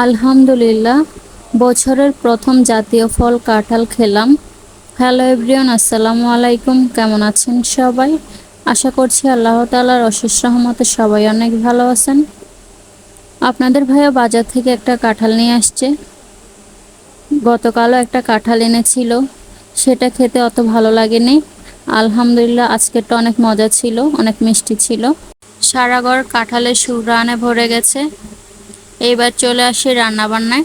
আলহামদুলিল্লাহ, বছরের প্রথম জাতীয় ফল কাঁঠাল খেলাম। হ্যালো এভরিওন আসসালামু আলাইকুম, কেমন আছেন সবাই? আশা করছি আল্লাহ তালার অশেষ রহমতে সবাই অনেক ভালো আছেন। আপনাদের ভাইয়া বাজার থেকে একটা কাঁঠাল নিয়ে আসছে। গতকালও একটা কাঁঠাল এনেছিল। সেটা খেতে অত ভালো লাগেনি। আলহামদুলিল্লাহ, আজকেরটা অনেক মজা ছিল, অনেক মিষ্টি ছিল। সারাগড় কাঁঠালের সুরানে ভরে গেছে। এইবার চলে আসি রান্নাবান্নায়।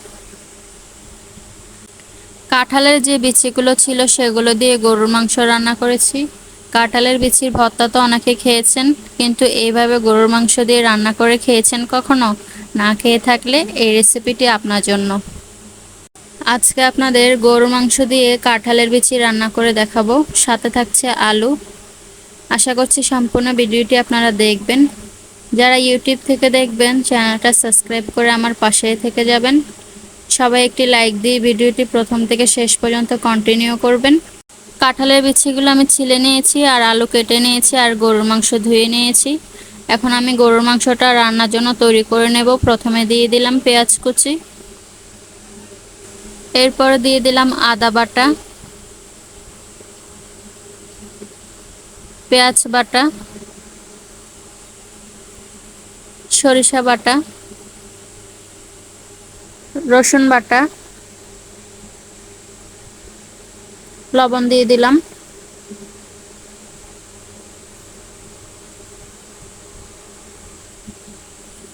কাঁঠালের যে বিচিগুলো ছিল সেগুলো দিয়ে গরুর মাংস রান্না করেছি। কাঁঠালের বিচির ভর্তা তো অনেকে খেয়েছেন, কিন্তু এইভাবে গরুর মাংস দিয়ে রান্না করে খেয়েছেন কখনো? না খেয়ে থাকলে এই রেসিপিটি আপনার জন্য। আজকে আপনাদের গরুর মাংস দিয়ে কাঁঠালের বিচি রান্না করে দেখাবো। সাথে থাকছে আলু। আশা করছি সম্পূর্ণ ভিডিওটি আপনারা দেখবেন। যারা ইউটিউব থেকে দেখবেন, চ্যানেলটা সাবস্ক্রাইব করে আমার পাশে থেকে যাবেন। সবাই একটি লাইক দিয়ে ভিডিওটি প্রথম থেকে শেষ পর্যন্ত কন্টিনিউ করবেন। কাঁঠালের বিচিগুলো আমি ছিলে নিয়েছি, আর আলু কেটে নিয়েছি, আর গরুর মাংস ধুয়ে নিয়েছি। এখন আমি গরুর মাংসটা রান্নার জন্য তৈরি করে নেব। প্রথমে দিয়ে দিলাম পেঁয়াজ কুচি। এরপর দিয়ে দিলাম আদা বাটা। পেঁয়াজ বাটা। সরিষা বাটা, রসুন বাটা, লবণ দিয়ে দিলাম।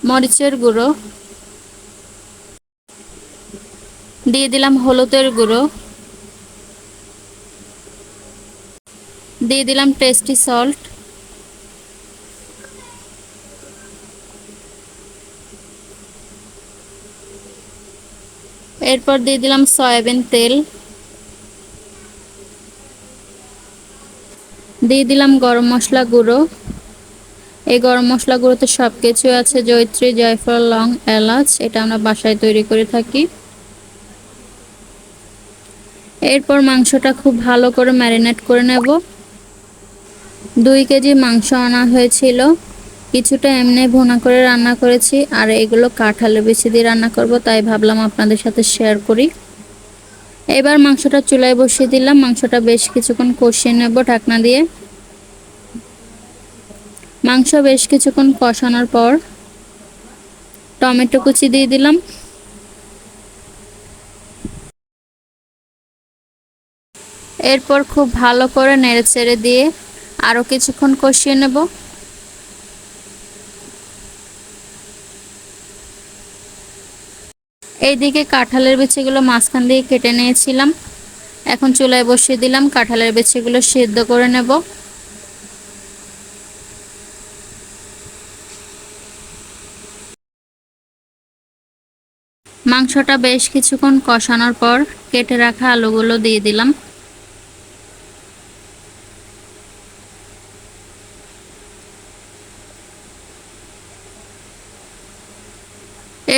মরিচের গুঁড়ো, দিয়ে দিলাম হলুদের গুঁড়ো, দিয়ে দিলাম টেস্টি সল্ট এরপর দিয়ে দিলাম সয়াবিন তেল। দিয়ে দিলাম গরম মশলা গুঁড়ো। এই গরম মশলা গুঁড়োতে সব কিছু আছে জৈত্রী জয়ফল, লং, এলাচ, এটা আমরা বাসায় তৈরি করে থাকি। এরপর মাংসটা খুব ভালো করে ম্যারিনেট করে নেব। দুই কেজি মাংস আনা হয়েছিল। কিছুটা এমনি ভুনা করে রান্না করেছি আর এগুলো কাঁঠালের বেশি দিয়ে রান্না করব, তাই ভাবলাম আপনাদের সাথে শেয়ার করি। এবার মাংসটা চুলায় বসিয়ে দিলাম, মাংসটা বেশ কিছুক্ষণ কষিয়ে নেব ঢাকনা দিয়ে। মাংস বেশ কিছুক্ষণ কষানোর পর টমেটো কুচি দিয়ে দিলাম। এরপর খুব ভালো করে নেড়ে চেড়ে দিয়ে আরও কিছুক্ষণ কষিয়ে নেব। এইদিকে কাঁঠালের বিচিগুলো মাঝখান দিয়ে কেটে নিয়েছিলাম। এখন চুলায় বসিয়ে দিলাম, কাঁঠালের বিচিগুলো সেদ্ধ করে নেব। মাংসটা বেশ কিছুক্ষণ কষানোর পর কেটে রাখা আলুগুলো দিয়ে দিলাম।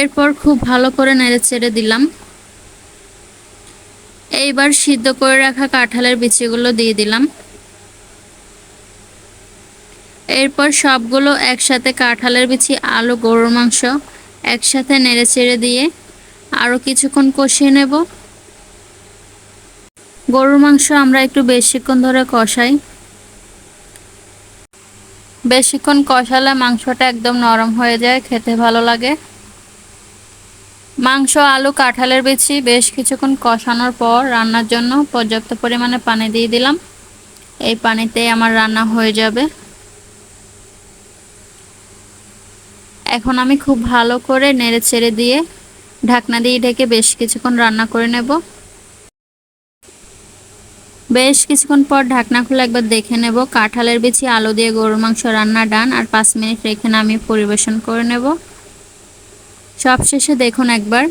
এরপর খুব ভালো করে নেড়ে চেড়ে দিলাম। এইবার সিদ্ধ করে রাখা কাঁঠালের বিচিগুলো দিয়ে দিলাম। এরপর সবগুলো একসাথে কাঁঠালের বিচি, আলু, গরুর মাংস একসাথে নেড়ে চেড়ে দিয়ে আরও কিছুক্ষণ কষিয়ে নেব। গরুর মাংস আমরা একটু বেশিক্ষণ ধরে কষাই। বেশিক্ষণ কষালে মাংসটা একদম নরম হয়ে যায়, খেতে ভালো লাগে। মাংস, আলু, কাঁঠালের বেছি বেশ কিছুক্ষণ কষানোর পর রান্নার জন্য পর্যাপ্ত পরিমাণে পানি দিয়ে দিলাম। এই পানিতেই আমার রান্না হয়ে যাবে। এখন আমি খুব ভালো করে নেড়ে ছেড়ে দিয়ে ঢাকনা দিয়ে ঢেকে বেশ কিছুক্ষণ রান্না করে নেব। বেশ কিছুক্ষণ পর ঢাকনা খুলে একবার দেখে নেব কাঁঠালের বিছি আলু দিয়ে গরুর মাংস রান্না ডান, আর পাঁচ মিনিট রেখে আমি পরিবেশন করে নেব। সবশেষে দেখুন একবার।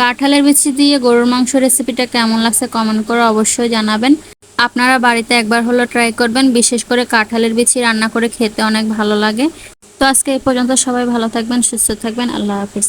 কাঁঠালের বিচি দিয়ে গরুর মাংস রেসিপিটা কেমন লাগছে কমেন্ট করে অবশ্যই জানাবেন। আপনারা বাড়িতে একবার হলো ট্রাই করবেন, বিশেষ করে কাঁঠালের বিচি রান্না করে খেতে অনেক ভালো লাগে। তো আজকে এই পর্যন্ত সবাই ভালো থাকবেন, সুস্থ থাকবেন, আল্লাহ হাফিজ।